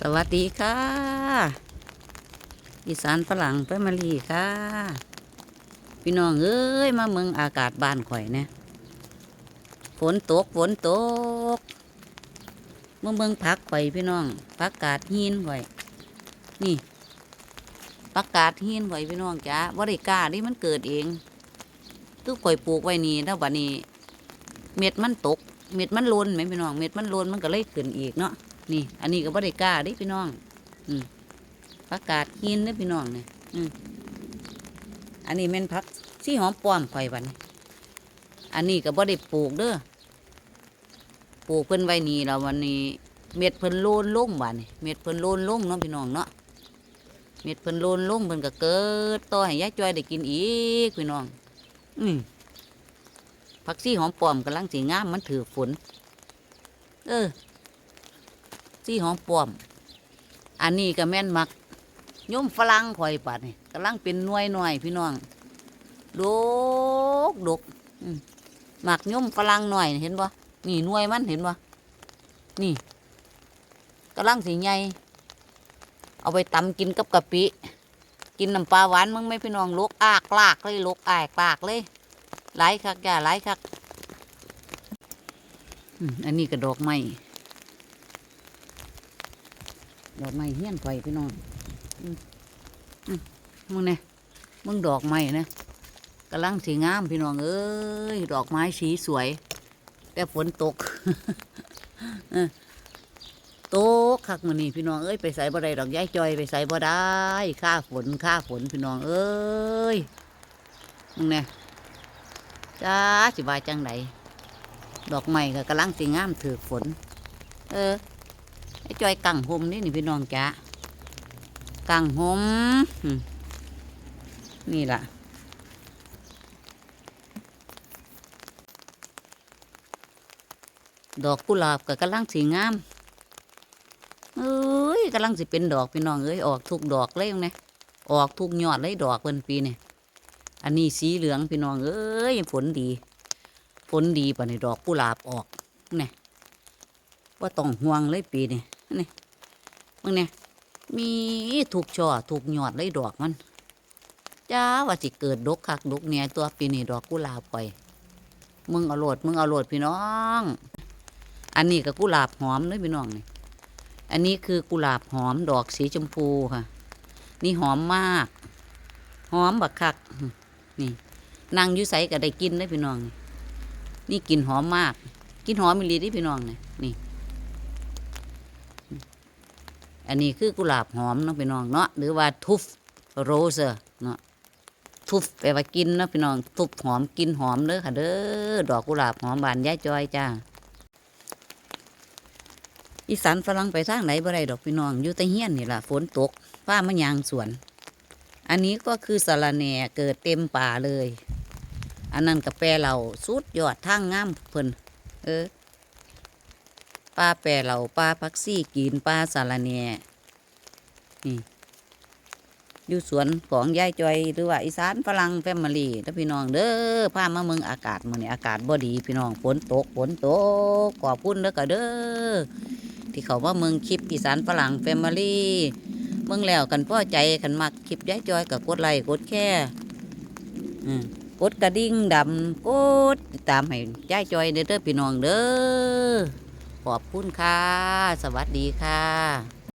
สวัสดีค่ะอีสานฝรั่งไปมาลีค่ะ พี่น้องเอ้ยมาเมืองอากาศบ้านข่อยเนี่ยฝนตกฝนตกมาเมืองพักข่อยพี่น้องพักกาดหินข่อย นี่พักกาดหินข่อยพี่น้องจ้าบริกล้านี่มันเกิดเองตู้ข่อยปลูกไว้นี่แล้วบัดนี้ เม็ดมันตก เม็ดมันล้นไหมพี่น้อง เม็ดมันล้นมันก็เลยขึ้นอีกเนาะ นี่ อันนี้ก็บ่ได้กล้าดิพี่น้อง อืมผักกาดหินเด้อพี่น้องเนี่ยอืมอันนี้แม่นผักสีหอมป้อมข่อยบัดนอันนี้ก็บ่ได้ปลูกเด้อปลูกเพิ่นไว้นี่แล้ววันนี้ เม็ดเพิ่นโลนลงบัดนี่เม็ดเพิ่นโลนลงเนาะพี่น้องเนาะเม็ดเพิ่นโลนลงเพิ่นก็เกิดต่อให้ยายจ้อยได้กินอีกพี่น้อง อืมผักสีหอมป้อมกำลังสิงามมันถือฝน เออ สีหอมป้อม อันนี้ก็แม่นมักย่มฝรั่งข่อยปัดนี่กำลังเป็นน่วยหน่อยพี่น้องดกดกอืมหมักย่มฝรั่งหน่อยเห็นบ่นี่น่วยมันเห็นบ่นี่กำลังสีใหญ่เอาไปตำกินกับกะปิ กินน้ำปลาหวานมึงไม่พี่น้องลกอากลากเลยลกอากลากเลยหลายคักอย่าหลายคักอันนี้ก็ดอกไม้ ดอกไม้เฮี้ยนไฟพี่น้องมึงเนี่ยมึงดอกไม้นะกำลังสีงามพี่น้องเอ้ยดอกไม้สีสวย แต่ฝนตกเออตกคักมันนี่พี่น้องเอ้ยไปใส่บ่ได้ดอกย้ายจอยไปใส่บ่ได้ค่าฝนค่าฝนพี่น้องเอ้ยมึงเนี่ยจ้าสิบายจังไหนดอกไม้ก็กำลังสีงามถือฝน เออ อ้จอยกังหมนี่นี่พี่น้องจ้ากังหมอืมนี่ล่ะดอกกุหลาบก็กำลังสีงามเอ้ยกำลังสิเป็นดอกพี่น้องเอ้ยออกทุกดอกเลยนะออกทุกยอดเลยดอกเพิ่นปีนี่อันนี้สีเหลืองพี่น้องเอ้ยฝนดีฝนดีปะในดอกกุหลาบออกนี่ว่าต้องห่วงเลยปีนี่ นี่มึงเนี่ยมีถูกช่อถูกหยอดเลยดอกมันจ้าว่าสิเกิดดกคักดกเนี่ยตัวปีนี้ดอกกุหลาบไปมึงเอาโหลดมึงเอาโหลดพี่น้อง อันนี้ก็กุหลาบหอมเลยพี่น้องนี่อันนี้คือกุหลาบหอมดอกสีชมพูค่ะ นี่หอมมาก หอมบักคัก นี่นั่งยุใสก็ได้กินเลยพี่น้องนี่นี่กลินหอมมาก กินหอมมิลีที่พี่น้องนี่นี่ อันนี้คือกุหลาบหอมเนาะพี่น้องเนาะหรือว่าทุฟโรสเนาะทุฟแปลว่ากินเนาะพี่น้องทุฟหอมกินหอมเด้อค่ะเด้อดอกกุหลาบหอมบานยายจอยจ้าอีสานฝรั่งไปทางไหนบ่ได้ดอกพี่น้องอยู่แต่เฮียนนี่ล่ะฝนตกฟ้ามันยางสวน อันนี้ก็คือสะรแหน่เกิดเต็มป่าเลย อันนั้นกับแปรเราสุดยอดทางงามเพิ่นเออ ปลาแปรเหล่าปลาพักซี่กินปลาสาระแหน่นี่อยู่สวนของยายจอยหรือว่าอีสานฝรั่งแฟมิลี่แล้วพี่น้องเด้อพามาเมืองอากาศมื้อนี้อากาศบ่ดีพี่น้องฝนตกฝนตกขอบคุณเด้อก็เด้อที่เขาว่าเมืองคลิปอีสานฝรั่งแฟมิลี่เมืองแล้วกันพ่อใจกันมักคลิปยายจอยกับกดไลค์กดแค่กดกระดิ่งดำกดติดตามให้ยายจอยเด้อพี่น้องเด้อ ขอบคุณค่ะ สวัสดีค่ะ